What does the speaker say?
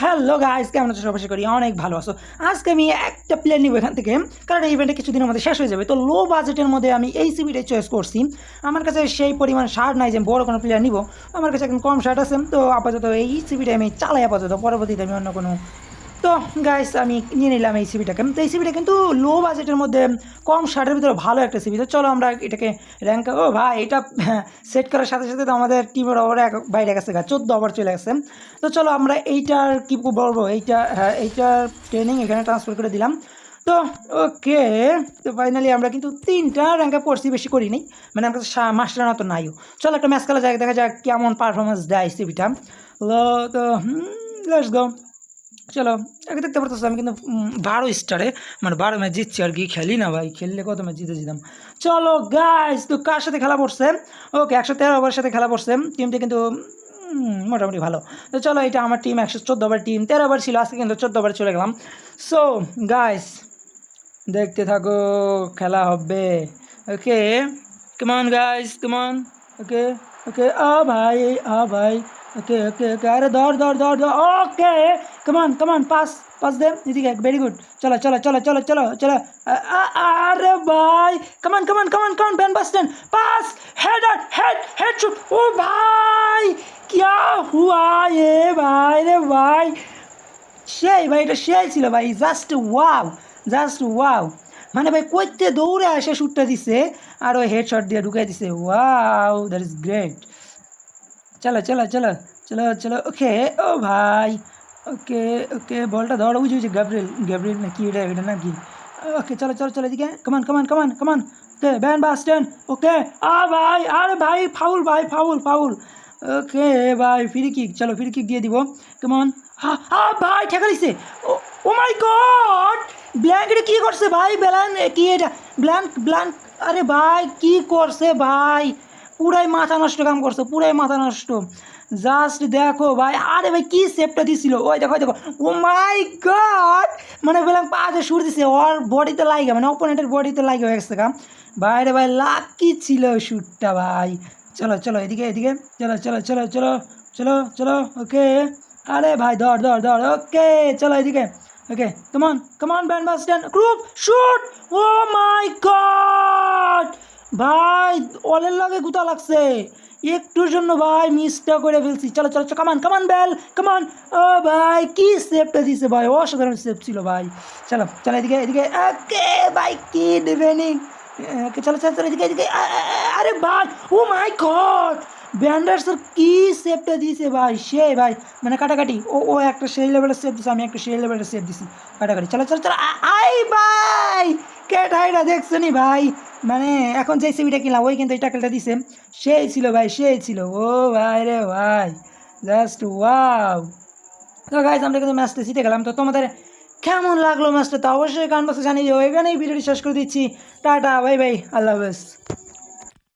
Hello guys কেমন আছো? সবাই করি অনেক ভালো আছো। আজকে আমি একটা প্লেয়ার নিব এখান থেকে, কারণ এই ইভেন্টে কিছুদিনের মধ্যে শেষ হয়ে যাবে। তো লো বাজেটের মধ্যে আমি এই সিবিটাই চয়েস করছি। আমার কাছে সেই পরিমাণ শার্ট নাই যে বড় কোনো প্লেয়ার নিব। আমার কাছে এখন কম শার্ট আছে, তো আপাতত এই সিবিটাই আমি চালাই আপাতত। পরবর্তীতে আমি অন্য কোনো তো গাইস আমি নিয়ে নিলাম এই সিবিটাকে তো এই সিবিটা কিন্তু লো বাজেটের মধ্যে, কম শার্টের ভিতরে ভালো একটা সিবি তো চলো আমরা এটাকে র্যাঙ্ক ও ভাই, এটা সেট করার সাথে সাথে তো আমাদের টিমের ওভার এক বাইরে গেছে গা, চোদ্দ ওভার চলে গেছে। তো চলো আমরা এইটার কী বলব, এইটা হ্যাঁ এইটার ট্রেনিং এখানে ট্রান্সফার করে দিলাম। তো ওকে তো ফাইনালি আমরা কিন্তু তিনটা র্যাঙ্ক আপ করছি, বেশি করিনি। মানে আমার কাছে মাস্টার না তো নাইও। চলো একটা ম্যাচ খেলা যায় দেখা যাক কেমন পারফরমেন্স দেয় সিবিটা তো লেটস গো চলো, আগে দেখতে পারতেছো আমি কিন্তু বারো স্টারে মানে বারো ম্যাচ জিতছি আর কি, খেলি না ভাই, খেললে কত ম্যাচ জিতে যেতাম। চলো গাইস তো কার সাথে খেলা পড়ছে? ওকে একশো তেরো ওভারের সাথে খেলা পড়ছে টিমটা কিন্তু মোটামুটি ভালো। তো চলো, এটা আমার টিম একশো চোদ্দ ওভার টিম তেরো ওভার ছিল, আজকে কিন্তু চোদ্দ ওভার চলে গেলাম। সো গাইস দেখতে থাকো, খেলা হবে। ওকে কেমন গাইস কেমন ওকে ওকে আ ভাই আ ভাই। ওকে ওকে ওকে আরে ধর ধর ধর ধর ওকে কমান কমান পাস পাস দে এদিকে ভেরি গুড চলো চলো চলো চলো চলো চলো আ- আ- আরে ভাই come on come on come on come on Van Basten pass head head head shoot ও ভাই क्या हुआ ये भाई रे भाई সেই ভাই এটা সেই ছিল ভাই জাস্ট ওয়াও জাস্ট ওয়াও মানে ভাই কইতে দৌড়ে আসে শ্যুটটা দিছে আর ওই হেডশট দিয়ে ঢুকাই দিছে ওয়াও দ্যাট ইজ গ্রেট চলো চলো চলো চলো চলো ওকে ও ভাই ওকে ওকে বলটা ধরো বুঝি বুঝি গ্যাব্রিল গ্যাব্রিল না কি এটা এটা না কি ওকে চলো চলো চলো এদিকে কমান come on come on come on ban Basten ওকে আ ভাই আরে ভাই ফাউল ভাই ফাউল ফাউল ওকে ভাই ফ্রি কিক চলো ফ্রি কিক দিয়ে দিব কেমন হা হা ভাই ঠেকা দিছে ও মাই গড ব্ল্যাঙ্ক এটা কী করছে ভাই ব্ল্যাঙ্ক কি এটা ব্ল্যাঙ্ক ব্ল্যাঙ্ক আরে ভাই কি করছে ভাই পুরাই মাথা নষ্ট কাম করছে, পুরাই মাথা নষ্ট। জাস্ট দেখো ভাই, আরে ভাই, কি সেপটা দিছিল? ওই দেখো দেখো। ও মাই গড মানে বললাম পাতে সুর দিছে, ওর বডিতে লাগে মানে অপোনেন্টের বডিতে লাগে হয়ে গেছে কাম। ভাই রে ভাই লাকি ছিল শ্যুটটা ভাই। চলো চলো, এদিকে এদিকে। চলো চলো চলো চলো চলো চলো ওকে আরে ভাই, ধর ধর ধর ওকে চলো, এদিকে। Okay come on come on band বাস্টেন group shoot oh my god ভাই, অলের লাগে গুতা লাগছে। একটুর জন্য ভাই, মিসটা করে ফেলছি। চলো চলো কামান কামান বেল কামান ও ভাই, কি সেফটা দিছে ভাই? অসাধারণ সেফ ছিল ভাই। চলো চলো এদিকে এদিকে। ওকে ভাই, কি ওকে, চলো চলো চলো, এদিকে এদিকে। আরে ভাই, ও মাই গড ব্যান্ডার্সের কি সেফটা দিয়েছে ভাই? সে ভাই মানে কাটাকাটি। ও ও একটা সেই লেভেলের সেফ দিছে, আমি একটা সেই লেভেলের সেপ দিছি। কাটাকাটি। চলো চলো চলো আই ভাই, কে ঠাইটা দেখছ নি ভাই? মানে এখন যে সিবিটা কিনলাম, ওই কিন্তু এই ট্যাকেলটা দিছে। সেই ছিল ভাই, সেই ছিল। ও ভাই রে ভাই জাস্ট ওয়াও তো গাইজ আমরা কিন্তু ম্যাচটা জিতে গেলাম। তো তোমাদের কেমন লাগল ম্যাচটা তো অবশ্যই কান বক্সে জানিয়ে দিও। এখানেই ভিডিওটি শেষ করে দিচ্ছি। টাটা বাই বাই আল্লাহ হাফেজ।